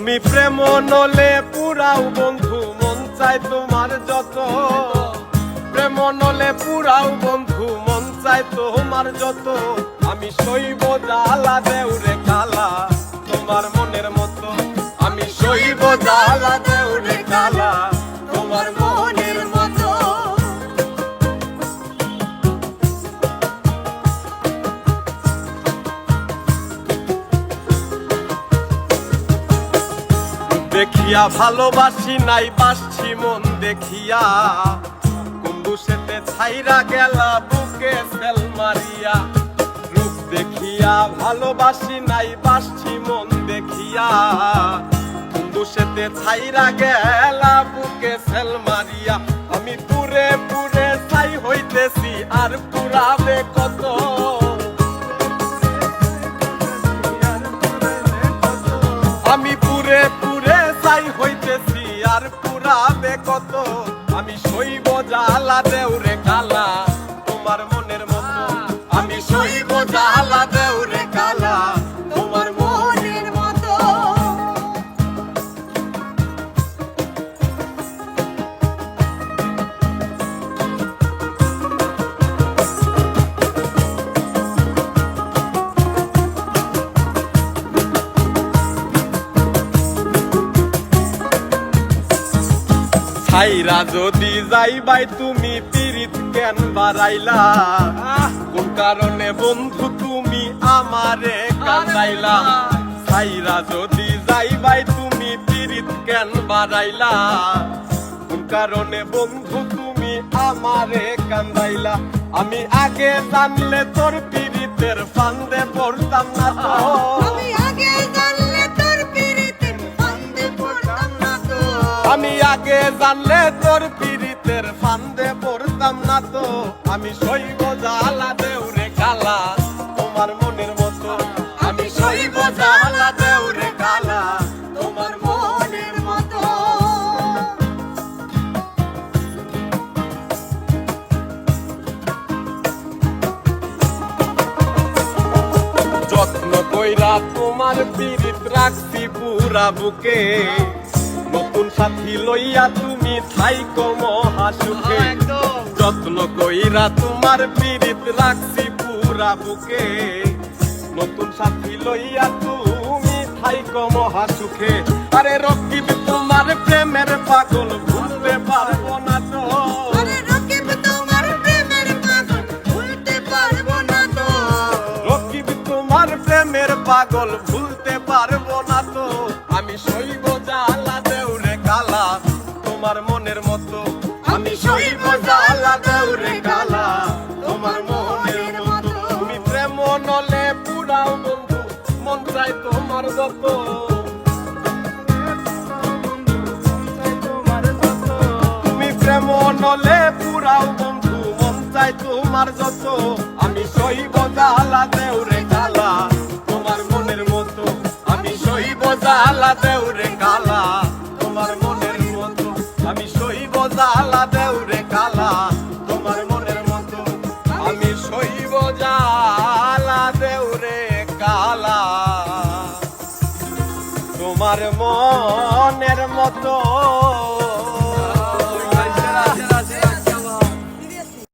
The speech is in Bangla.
তুমি প্রেম নলে পুরাও বন্ধু, মন চাই তোমার যত। প্রেম নলে পুরাও বন্ধু, মন চাই তোমার যত। আমি সইব জালা দেউরে কালা তোমার মনের মতো। আমি সইব জালা দেখিয়া ভালোবাসি নাই, বাসছি মন দেখিয়া। কুম্বুসেতে ছাইরা গেলা, বুকে সেল মারিয়া। রূপ দেখিয়া ভালোবাসি নাই, বাসছি মন দেখিয়া। কুম্বুসেতে ছাইরা গেলা, বুকে সেল মারিয়া। আমি পুরে পুরে ছাই হইতেছি, আর পুরাবে কত? কত? আমি শৈব জালা ছাইরা যদি যাইবাই তুমি পিরিত কেন বাড়াইলা? কোন কারণে বন্ধু তুমি আমারে কান্দাইলা? ছাইরা যদি যাইবাই তুমি পিরিত কেন বাড়াইলা? কোন কারণে বন্ধু তুমি আমারে কান্দাইলা? আমি আগে জানলে তোর পিরিতের ফান্দে পড়তাম না জানলে তোর পীড়িতের ফান্দে পড়তাম না তো। আমি শৈব জালা দেউরে কালা, তোমার মনের মতো। আমি শৈব জালা দেউরে কালা, তোমার মনের মতো। যত্ন কইরা তোমার পীড়িত রাখছি পুরা বুকে। নতুন সাথী লইয়া তুমি থাইকো মহাসুখে। যত্ন কইরা তোমার পীড়িত রাখছি পুরা বুকে। নতুন সাথী লইয়া তুমি থাইকো মহাসুখে। আরে রকিব তোমার প্রেমের পাগল ভুলতে পারব না তো। আরে রকিব তোমার প্রেমের পাগল ভুলতে পারব না তো। তোমার প্রেমের পাগল ভুলতে পারব না তো। আমি শৈব তোমার যত। তুমি প্রেম নলে পুরাও বন্ধু, মন চাই তোমার যত। আমি সইব জালা দেউরে কালা তোমার মনের মতো। আমি সইব জালা দেউরে কালা তোমার মনের মতো। আমি সইব জালা দেউরে কালা তোমার মনের মতো। আমি সইব জালা মনের মতো